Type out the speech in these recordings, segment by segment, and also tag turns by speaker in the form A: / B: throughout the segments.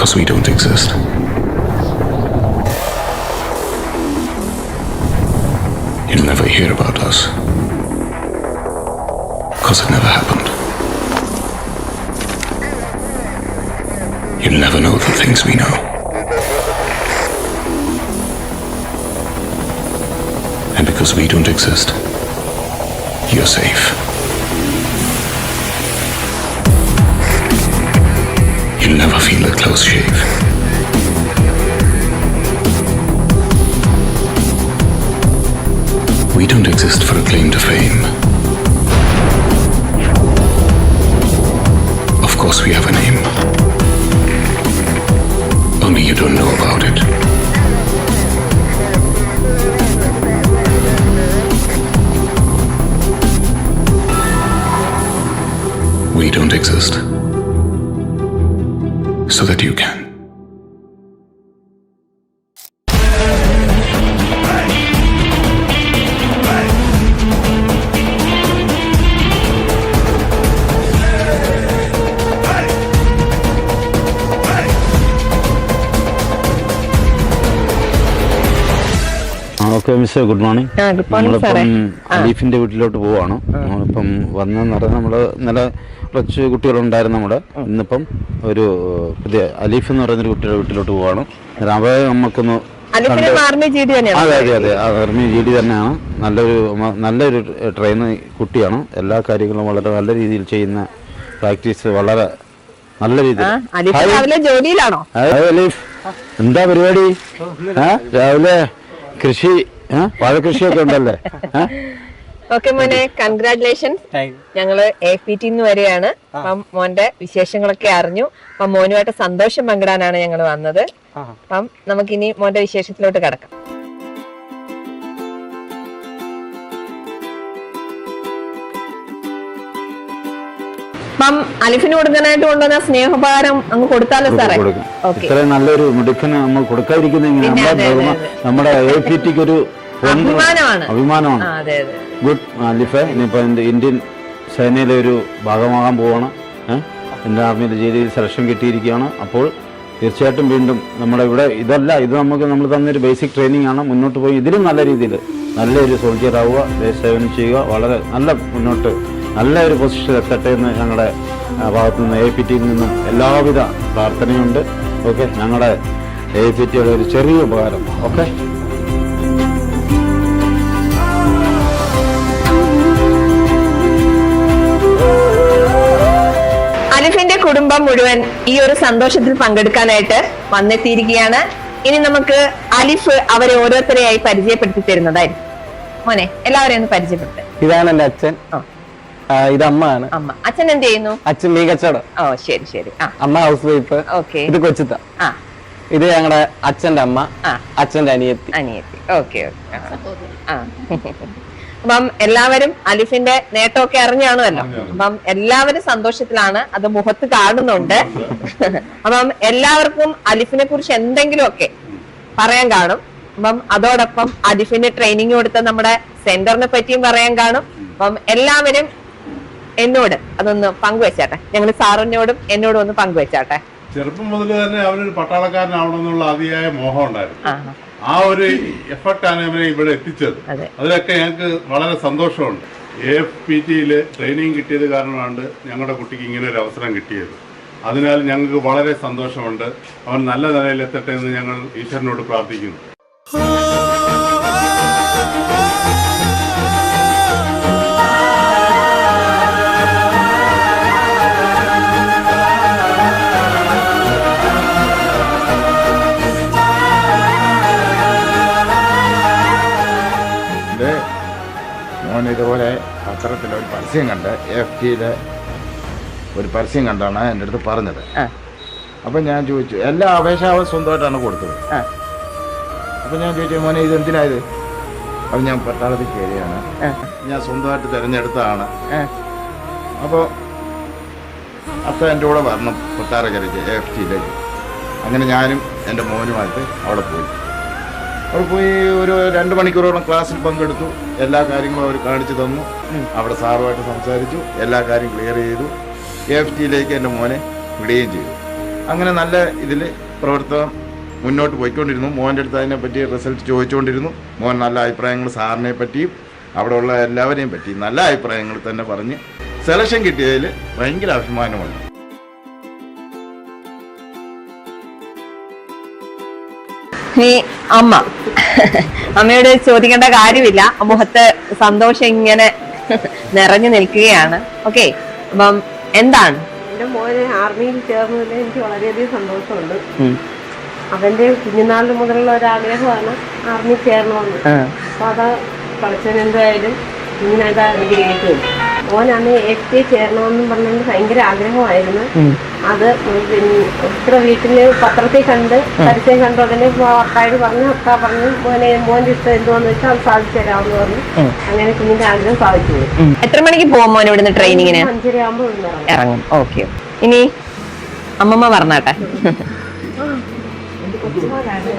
A: Because we don't exist. You'll never hear about us. Because it never happened. You'll never know the things we know. And because we don't exist, you're safe. Exist. So that you can.
B: Okay miss good morning. നമ്മളിപ്പം അലീഫിന്റെ വീട്ടിലോട്ട് പോവാണ് നമ്മളിപ്പം വന്നെന്ന് പറഞ്ഞാൽ നമ്മൾ ഇന്നലെ കുറച്ച് കുട്ടികളുണ്ടായിരുന്നു നമ്മുടെ. ഇന്നിപ്പം ഒരു പുതിയ അലീഫ് എന്ന് പറയുന്ന ഒരു കുട്ടിയുടെ വീട്ടിലോട്ട് പോവാണ്. അവരെ നമുക്കൊന്ന് അതെ അതെ അതെ. ആർമി ജി ഡി തന്നെയാണ്. നല്ലൊരു നല്ലൊരു ട്രെയിൻ കുട്ടിയാണ്. എല്ലാ കാര്യങ്ങളും വളരെ നല്ല രീതിയിൽ ചെയ്യുന്ന പ്രാക്ടീസ് വളരെ നല്ല
C: രീതി
B: രീതിയിൽ
C: ജോലിയിലാണോ?
B: അലീഫ്. എന്താ പരിപാടി? രാവിലെ കൃഷി ആ വാഴകൃഷിയൊക്കെ ഉണ്ടല്ലേ?
C: ഓക്കെ മോനെ. കൺഗ്രാറ്റുലേഷൻസ് ഞങ്ങൾ എ പി ടി വരെയാണ് അപ്പം മോന്റെ വിശേഷങ്ങളൊക്കെ അറിഞ്ഞു. അപ്പം മോനുമായിട്ട് സന്തോഷം പങ്കിടാനാണ് ഞങ്ങൾ വന്നത്. അപ്പം നമുക്കിനി മോന്റെ വിശേഷത്തിലോട്ട് കടക്കാം. അപ്പം അലിഫിന് കൊടുക്കാനായിട്ട് കൊണ്ടുവന്ന സ്നേഹോപകാരം അങ്ങ് കൊടുത്താലോ സാറേ?
B: ഇത്രയും നല്ലൊരു മിടുക്കന് നമ്മൾ കൊടുക്കാതിരിക്കുന്ന നമ്മുടെ ഒരു
C: അഭിമാനമാണ്.
B: അഭിമാനമാണ്.
C: അതെ അതെ.
B: ഗുഡ് ആലിഫ ഇനിയിപ്പോൾ എന്റെ ഇന്ത്യൻ സേനയിലെ ഒരു ഭാഗമാകാൻ പോവാണ്. എന്റെ ആർമിയിൽ ജയിലിൽ സെലക്ഷൻ കിട്ടിയിരിക്കുകയാണ്. അപ്പോൾ തീർച്ചയായിട്ടും വീണ്ടും നമ്മുടെ ഇവിടെ ഇതല്ല ഇത് നമുക്ക് നമ്മൾ തന്നൊരു ബേസിക് ട്രെയിനിങ് ആണ്. മുന്നോട്ട് പോയി ഇതിലും നല്ല രീതിയിൽ നല്ലൊരു സോൾജിയർ ആവുക ദേശസേവനം ചെയ്യുക വളരെ നല്ല മുന്നോട്ട് നല്ല ഒരു പൊസിഷൻ എത്തട്ടെ എന്ന് ഞങ്ങളുടെ ഭാഗത്തു നിന്ന് എ പി ടിയിൽ നിന്നും എല്ലാവിധ പ്രാർത്ഥനയുണ്ട്. ഓക്കെ ഞങ്ങളുടെ എ പി ടിയുടെ ഒരു ചെറിയ ഉപകാരം. ഓക്കെ?
C: കുടുംബം മുഴുവൻ ഈ ഒരു സന്തോഷത്തിൽ പങ്കെടുക്കാനായിട്ട് വന്നെത്തിയിരിക്കുകയാണ്. ഇനി നമുക്ക് അലിഫ് അവരെ ഓരോരുത്തരെയായി പരിചയപ്പെടുത്തി തരുന്നതായിരിക്കും. മോനെ എല്ലാവരെയും ഒന്ന് പരിചയപ്പെടുത്ത.
D: ഇതാണ് എന്റെ അച്ഛൻ. ഇത് അമ്മയാണ്.
C: അമ്മ. അച്ഛൻ എന്ത് ചെയ്യുന്നു?
D: അച്ഛൻ മീ കച്ചവടം.
C: ഓ ശരി ശരി.
D: അമ്മ ഹൗസ് വൈഫ്.
C: ഓക്കെ.
D: ഇത് കൊച്ചുത്ത.
C: ആ.
D: ഇത് ഞങ്ങളുടെ അച്ഛന്റെ അമ്മ. അച്ഛന്റെ അനിയത്തി.
C: അനിയത്തി. Okay okay. ആ. അപ്പം എല്ലാവരും അലിഫിന്റെ നേട്ടമൊക്കെ അറിഞ്ഞാണല്ലോ അപ്പം എല്ലാവരും സന്തോഷത്തിലാണ് അത് മുഖത്ത് കാണുന്നുണ്ട്. അപ്പം എല്ലാവർക്കും അലിഫിനെ കുറിച്ച് എന്തെങ്കിലുമൊക്കെ പറയാൻ കാണും. അപ്പം അതോടൊപ്പം അലിഫിന്റെ ട്രെയിനിങ് കൊടുത്ത നമ്മുടെ സെന്ററിനെ പറ്റിയും പറയാൻ കാണും. അപ്പം എല്ലാവരും എന്നോട് അതൊന്ന് പങ്കുവെച്ചാട്ടെ. ഞങ്ങൾ സാറിനോടും എന്നോടും ഒന്ന് പങ്കുവെച്ചാട്ടെ.
E: ചെറുപ്പം മുതൽ തന്നെ അവനൊരു പട്ടാളക്കാരനാവണമെന്നുള്ള അതിയായ മോഹം ഉണ്ടായിരുന്നു.
C: ആ
E: ഒരു എഫർട്ടാണ് അവരെ ഇവിടെ എത്തിച്ചത്.
C: അതെ.
E: അതിലൊക്കെ ഞങ്ങൾക്ക് വളരെ സന്തോഷമുണ്ട്. എ എഫ് പി ടിയിൽ ട്രെയിനിങ് കിട്ടിയത് കാരണമാണ് ഞങ്ങളുടെ കുട്ടിക്ക് ഇങ്ങനെ ഒരു അവസരം കിട്ടിയത്. അതിനാൽ ഞങ്ങൾക്ക് വളരെ സന്തോഷമുണ്ട്. അവൻ നല്ല നിലയിൽ എത്തട്ടെ എന്ന് ഞങ്ങൾ ഈശ്വരനോട് പ്രാർത്ഥിക്കുന്നു.
F: പരസ്യം കണ്ട് എഫ് ടിയിലെ ഒരു പരസ്യം കണ്ടാണ് എന്റെ അടുത്ത് പറഞ്ഞത്. അപ്പം ഞാൻ ചോദിച്ചു എല്ലാ അപേക്ഷ അവൻ സ്വന്തമായിട്ടാണ് കൊടുത്തത്. അപ്പം ഞാൻ ചോദിച്ചു മോനെ ഇത് എന്തിനായത്? അപ്പം ഞാൻ പട്ടാളത്തിൽ കയറിയാണ്. ഞാൻ സ്വന്തമായിട്ട് തിരഞ്ഞെടുത്തതാണ്. അപ്പോൾ അപ്പം എന്റെ കൂടെ വരണം കൊട്ടാരക്കരയ്ക്ക് എഫ് ടിയിലേക്ക്. അങ്ങനെ ഞാനും എന്റെ മോനുമായിട്ട് അവിടെ പോയി. അവിടെ പോയി ഒരു രണ്ട് മണിക്കൂറോളം ക്ലാസ്സിൽ പങ്കെടുത്തു. എല്ലാ കാര്യങ്ങളും അവർ കാണിച്ചു തന്നു. അവിടെ സാറുമായിട്ട് സംസാരിച്ചു. എല്ലാ കാര്യം ക്ലിയർ ചെയ്തു. എഫ് ടിയിലേക്ക് എന്റെ മോനെ വിടുകയും ചെയ്തു. അങ്ങനെ നല്ല ഇതിൽ പ്രവർത്തനം മുന്നോട്ട് പോയിക്കൊണ്ടിരുന്നു. മോന്റെ അടുത്ത് അതിനെപ്പറ്റി റിസൾട്ട് ചോദിച്ചുകൊണ്ടിരുന്നു മോൻ നല്ല അഭിപ്രായങ്ങൾ സാറിനെ പറ്റിയും അവിടെയുള്ള ഉള്ള എല്ലാവരെയും പറ്റി നല്ല അഭിപ്രായങ്ങൾ തന്നെ പറഞ്ഞ് സെലക്ഷൻ കിട്ടിയതിൽ ഭയങ്കര അഭിമാനമുണ്ട്.
C: ഈ അമ്മ. അമ്മയോട് ചോദിക്കേണ്ട കാര്യമില്ല. മുഖത്ത് സന്തോഷം ഇങ്ങനെ നിറഞ്ഞു നിൽക്കുകയാണ്. ഓക്കെ അപ്പം എന്താണ്?
G: എന്റെ മോനെ ആർമിയിൽ ചേർന്നതിൽ എനിക്ക് വളരെയധികം സന്തോഷമുണ്ട്. അവന്റെ കുഞ്ഞുനാൾ മുതലുള്ള ഒരു ആഗ്രഹമാണ് ആർമി ചേരണമെന്ന്. അപ്പൊ അത് കളിച്ചവൻ എന്തായാലും ഇങ്ങനെ അനുഗ്രഹിക്കും അന്ന് എഫ് ടി ചേരണമെന്നും പറഞ്ഞുകൊണ്ട് ഭയങ്കര ആഗ്രഹമായിരുന്നു. അത് പിന്നെ ഇത്ര വീട്ടിൽ പത്രത്തിൽ കണ്ട് പരസ്യം കണ്ട ഉടനെ അക്കായോട് പറഞ്ഞു അക്ക പറഞ്ഞു മോനെ മോന്റെ ഇഷ്ടം എന്തുവാന്ന് വെച്ചാൽ അത് സാധിച്ചു തരാമെന്ന് പറഞ്ഞു. അങ്ങനെ കുഞ്ഞിന്റെ ആഗ്രഹം സാധിച്ചു.
C: എത്ര മണിക്ക് പോകും മോൻ ഇവിടുന്ന് ട്രെയിനിങ്ങിന്?
G: അഞ്ചര ആകുമ്പോൾ ഇറങ്ങും.
C: ഓക്കെ. ഇനി അമ്മമ്മ പറഞ്ഞാട്ടെ.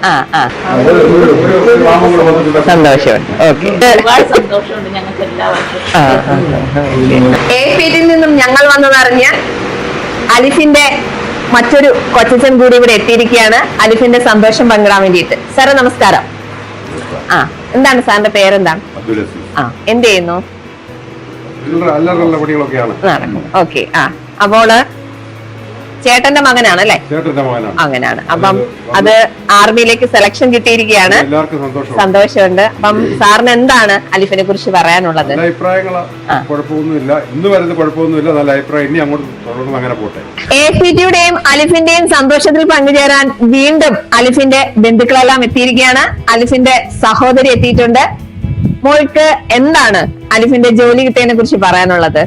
C: ആ ആ. സന്തോഷമുണ്ട്. ഓക്കെ. ഏപ്പീറ്റിൽ നിന്നും ഞങ്ങൾ വന്നതറിഞ്ഞ് അലിഫിന്റെ മറ്റൊരു കൊച്ചൻ കൂടി ഇവിടെ എത്തിയിരിക്കുകയാണ്. അലിഫിന്റെ സന്തോഷം പങ്കിടാൻ വേണ്ടിയിട്ട്. സാറേ നമസ്കാരം. ആ എന്താണ് സാറിന്റെ പേരെന്താണ്? ആ എന്ത് ചെയ്യുന്നു? ഓക്കെ ആ. അപ്പോൾ ചേട്ടന്റെ മകനാണ് അല്ലേ
E: ചേട്ടന്റെ മകനാണ്.
C: അങ്ങനെയാണ് അപ്പം അത് ആർമിയിലേക്ക് സെലക്ഷൻ കിട്ടിയിരിക്കുകയാണ്.
E: എല്ലാവർക്കും സന്തോഷം
C: സന്തോഷമുണ്ട്. അപ്പം സാറിന് എന്താണ് അലിഫിനെ കുറിച്ച് പറയാനുള്ളത്?
E: കുഴപ്പമൊന്നുമില്ല. ഇന്ന് കുഴപ്പമൊന്നുമില്ല. നല്ല അഭിപ്രായം. ഇനി അങ്ങോട്ട് തുടർന്ന് അങ്ങനെ പോട്ടെ.
C: എ സി ടിയുടെയും അലിഫിന്റെയും സന്തോഷത്തിൽ പങ്കുചേരാൻ വീണ്ടും അലിഫിന്റെ ബന്ധുക്കളെല്ലാം എത്തിയിരിക്കുകയാണ്. അലിഫിന്റെ സഹോദരി എത്തിയിട്ടുണ്ട്. മോൾക്ക് എന്താണ് അലിഫിന്റെ ജോലി കിട്ടിയതിനെ കുറിച്ച് പറയാനുള്ളത്?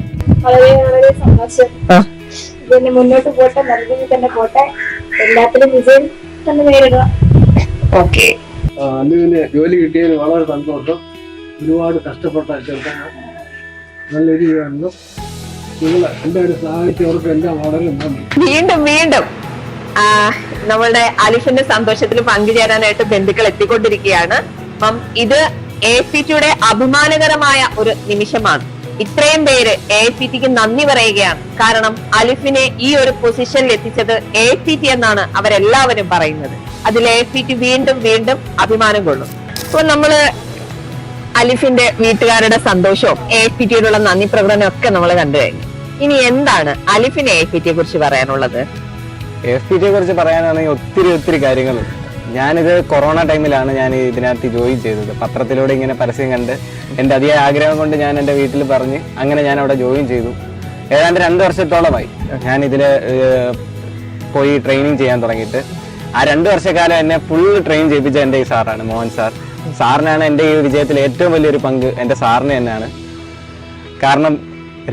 H: വളരെ വളരെ സന്തോഷം. ഇതിന് മുന്നോട്ട് പോട്ടെ നല്ല രീതിയിൽ തന്നെ പോട്ടെ. എല്ലാത്തിലും വിജയം തന്നെ നേരിടുക.
C: ഓക്കെ.
I: അല്ലുവിന് ജോലി കിട്ടിയതിന് വളരെ സന്തോഷം. ഒരുപാട് കഷ്ടപ്പെട്ട ചെറുക്കനാണ് നല്ല രീതിയായിരുന്നു. നിങ്ങൾ എല്ലാവരും സഹായിച്ചവർക്ക് എല്ലാം വളരെ നന്ദി.
C: വീണ്ടും വീണ്ടും ആ, നമ്മളുടെ അലിഫിന്റെ സന്തോഷത്തിൽ പങ്കുചേരാനായിട്ട് ബന്ധുക്കൾ എത്തിക്കൊണ്ടിരിക്കുകയാണ്. അപ്പം ഇത് എ സി ടിയുടെ അഭിമാനകരമായ ഒരു നിമിഷമാണ്. ഇത്രയും പേര് എ സി ടിക്ക് നന്ദി പറയുകയാണ്. കാരണം അലിഫിനെ ഈ ഒരു പൊസിഷനിൽ എത്തിച്ചത് എ സി ടി എന്നാണ് അവരെല്ലാവരും പറയുന്നത്. അതിൽ എ സി ടി വീണ്ടും വീണ്ടും അഭിമാനം കൊള്ളും. അപ്പൊ നമ്മൾ അലിഫിന്റെ വീട്ടുകാരുടെ സന്തോഷവും എ സി ടിയോടുള്ള നന്ദി പ്രകടനവും ഒക്കെ നമ്മൾ കണ്ടു കഴിഞ്ഞു. ഇനി എന്താണ് അലിഫിന് എ സി ടിയെ കുറിച്ച് പറയാനുള്ളത്?
D: എ സി ടിയെ കുറിച്ച് പറയാനാണെങ്കിൽ ഒത്തിരി ഒത്തിരി കാര്യങ്ങളുണ്ട്. ഞാനിത് കൊറോണ ടൈമിലാണ് ഞാൻ ഇതിനകത്ത് ജോയിൻ ചെയ്തത്. പത്രത്തിലൂടെ ഇങ്ങനെ പരസ്യം കണ്ട് എന്റെ അതിയായ ആഗ്രഹം കൊണ്ട് ഞാൻ എന്റെ വീട്ടിൽ പറഞ്ഞ് അങ്ങനെ ഞാൻ അവിടെ ജോയിൻ ചെയ്തു. ഏതാണ്ട് രണ്ട് വർഷത്തോളമായി ഞാൻ ഇതിൽ പോയി ട്രെയിനിങ് ചെയ്യാൻ തുടങ്ങിയിട്ട്. ആ രണ്ട് വർഷക്കാലം എന്നെ ഫുൾ ട്രെയിൻ ചെയ്യിപ്പിച്ച എന്റെ ഈ സാറാണ് മോഹൻ സാർ. സാറിനാണ് എന്റെ ഈ വിജയത്തിൽ ഏറ്റവും വലിയൊരു പങ്ക് എന്റെ സാറിന് തന്നെയാണ്. കാരണം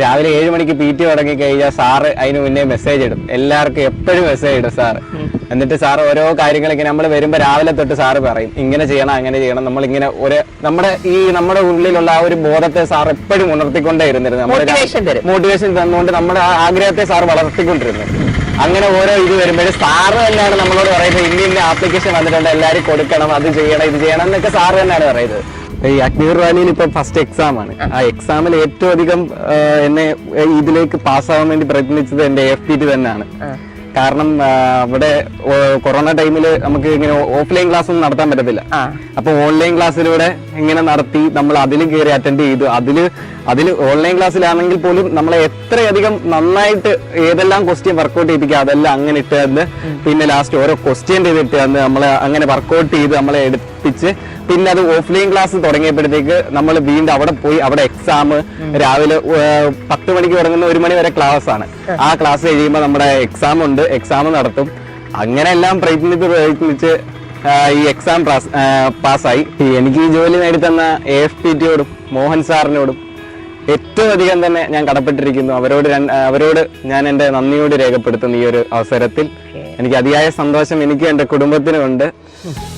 D: രാവിലെ ഏഴ് മണിക്ക് പി ടി തുടങ്ങി കഴിഞ്ഞാൽ സാറ് അതിന് മുന്നേ മെസ്സേജ് ഇടും. എല്ലാവർക്കും എപ്പോഴും മെസ്സേജ് ഇടും സാറ്. എന്നിട്ട് സാർ ഓരോ കാര്യങ്ങളൊക്കെ നമ്മൾ വരുമ്പോൾ രാവിലെ തൊട്ട് സാറ് പറയും ഇങ്ങനെ ചെയ്യണം അങ്ങനെ ചെയ്യണം. നമ്മൾ ഇങ്ങനെ ഒരു നമ്മുടെ ഈ നമ്മുടെ ഉള്ളിലുള്ള ആ ഒരു ബോധത്തെ സാർ എപ്പോഴും ഉണർത്തിക്കൊണ്ടേ ഇരുന്നിരുന്നു.
C: തരും.
D: മോട്ടിവേഷൻ തന്നുകൊണ്ട് നമ്മുടെ ആ ആഗ്രഹത്തെ സാർ വളർത്തിക്കൊണ്ടിരുന്നു. അങ്ങനെ ഓരോ ഇത് വരുമ്പോഴും സാറ് തന്നെയാണ് നമ്മളോട് പറയുന്നത് ഇന്ന ഇന്ന ആപ്ലിക്കേഷൻ വന്നിട്ടുണ്ട് എല്ലാവരും കൊടുക്കണം അത് ചെയ്യണം ഇത് ചെയ്യണം എന്നൊക്കെ സാറ് തന്നെയാണ് പറയുന്നത്. ഈ അഗ്നീർ റാലിയിൽ ഇപ്പൊ ഫസ്റ്റ് എക്സാം ആണ്. ആ എക്സാമിൽ ഏറ്റവും അധികം എന്നെ ഇതിലേക്ക് പാസ്സാവാൻ വേണ്ടി പ്രയത്നിച്ചത് എന്റെ എഫ് പി ടി തന്നെയാണ്. കാരണം ഇവിടെ കൊറോണ ടൈമിൽ നമുക്ക് ഇങ്ങനെ ഓഫ്ലൈൻ ക്ലാസ് ഒന്നും നടത്താൻ പറ്റത്തില്ല. അപ്പൊ ഓൺലൈൻ ക്ലാസ്സിലൂടെ ഇങ്ങനെ നടത്തി നമ്മൾ അതിൽ കയറി അറ്റൻഡ് ചെയ്തു. അതിൽ അതിൽ ഓൺലൈൻ ക്ലാസ്സിലാണെങ്കിൽ പോലും നമ്മളെ എത്രയധികം നന്നായിട്ട് ഏതെല്ലാം ക്വസ്റ്റ്യൻ വർക്കൗട്ട് ചെയ്യിപ്പിക്കുക അതെല്ലാം അങ്ങനെ ഇട്ട് തന്ന് പിന്നെ ലാസ്റ്റ് ഓരോ ക്വസ്റ്റ്യൻ ചെയ്തിട്ട് തന്ന് നമ്മളെ അങ്ങനെ വർക്കൗട്ട് ചെയ്ത് നമ്മളെ എടുപ്പിച്ച് പിന്നെ അത് ഓഫ്ലൈൻ ക്ലാസ് തുടങ്ങിയപ്പോഴത്തേക്ക് നമ്മൾ വീണ്ടും അവിടെ പോയി അവിടെ എക്സാം രാവിലെ പത്ത് മണിക്ക് തുടങ്ങുന്ന ഒരു മണി വരെ ക്ലാസ് ആണ്. ആ ക്ലാസ് കഴിയുമ്പോൾ നമ്മുടെ എക്സാം ഉണ്ട് എക്സാം നടത്തും. അങ്ങനെ എല്ലാം പ്രയത്നിച്ച് പ്രയത്നിച്ച് ഈ എക്സാം പാസ്സായി. എനിക്ക് ഈ ജോലി നേടിത്തന്ന എ എഫ് പി ടിയോടും മോഹൻ സാറിനോടും ഏറ്റവും അധികം തന്നെ ഞാൻ കടപ്പെട്ടിരിക്കുന്നു. അവരോട് അവരോട് ഞാൻ എന്റെ നന്ദിയോട് രേഖപ്പെടുത്തുന്നു ഈ ഒരു അവസരത്തിൽ. എനിക്ക് അതിയായ സന്തോഷം എനിക്ക് എന്റെ കുടുംബത്തിനും ഉണ്ട്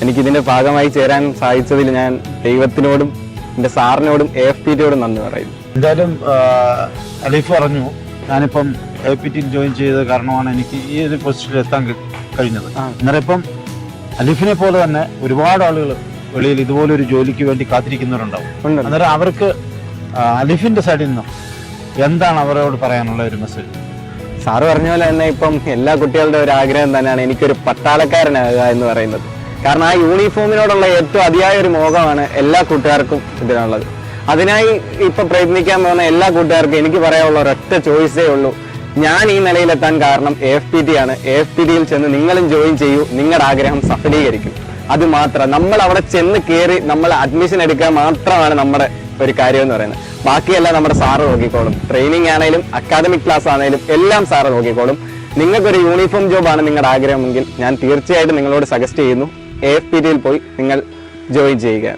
D: എനിക്ക് ഇതിന്റെ ഭാഗമായി ചേരാൻ സാധിച്ചതിൽ ഞാൻ ദൈവത്തിനോടും എന്റെ സാറിനോടും എ എഫ് പി ടിയോടും നന്ദി പറയുന്നു.
B: എന്തായാലും അലീഫ് പറഞ്ഞു ഞാനിപ്പം എ പി ടി ജോയിൻ ചെയ്ത കാരണമാണ് എനിക്ക് ഈ ഒരു പൊസിഷനിൽ എത്താൻ കഴിഞ്ഞത്. അന്നേരം ഇപ്പം അലീഫിനെ പോലെ തന്നെ ഒരുപാട് ആളുകൾ വെളിയിൽ ഇതുപോലെ ഒരു ജോലിക്ക് വേണ്ടി കാത്തിരിക്കുന്നവരുണ്ടാവും. അന്നേരം അവർക്ക് അലീഫിന്റെ സൈഡിൽ നിന്നും എന്താണ് അവരോട് പറയാനുള്ള ഒരു മെസ്സേജ്
D: സാറ് പറഞ്ഞ പോലെ തന്നെ ഇപ്പം എല്ലാ കുട്ടികളുടെ ഒരു ആഗ്രഹം തന്നെയാണ് എനിക്കൊരു പട്ടാളക്കാരനാകുക എന്ന് പറയുന്നത്. കാരണം ആ യൂണിഫോമിനോടുള്ള ഏറ്റവും അതിയായ ഒരു മോഹമാണ് എല്ലാ കൂട്ടുകാർക്കും ഇതിനുള്ളത്. അതിനായി ഇപ്പൊ പ്രയത്നിക്കാൻ പോകുന്ന എല്ലാ കൂട്ടുകാർക്കും എനിക്ക് പറയാനുള്ള ഒരൊറ്റ ചോയ്സേ ഉള്ളൂ. ഞാൻ ഈ നിലയിലെത്താൻ കാരണം എഫ് പി ടി ആണ്. എഫ് പി ടിയിൽ ചെന്ന് നിങ്ങളും ജോയിൻ ചെയ്യൂ. നിങ്ങളുടെ ആഗ്രഹം സഫലീകരിക്കും. അത് മാത്രം. നമ്മൾ അവിടെ ചെന്ന് കയറി നമ്മൾ അഡ്മിഷൻ എടുക്കുക മാത്രമാണ് നമ്മുടെ ഒരു കാര്യം എന്ന് പറയുന്നത്. ബാക്കിയെല്ലാം നമ്മുടെ സാറ് നോക്കിക്കോളും. ട്രെയിനിങ് ആണെങ്കിലും അക്കാദമിക് ക്ലാസ് ആണെങ്കിലും എല്ലാം സാറ് നോക്കിക്കോളും. നിങ്ങൾക്കൊരു യൂണിഫോം ജോബാണ് നിങ്ങളുടെ ആഗ്രഹമെങ്കിൽ ഞാൻ തീർച്ചയായിട്ടും നിങ്ങളോട് സജസ്റ്റ് ചെയ്യുന്നു. എ എഫ് പി ടിയിൽ പോയി നിങ്ങൾ ജോയിൻ ചെയ്യുക.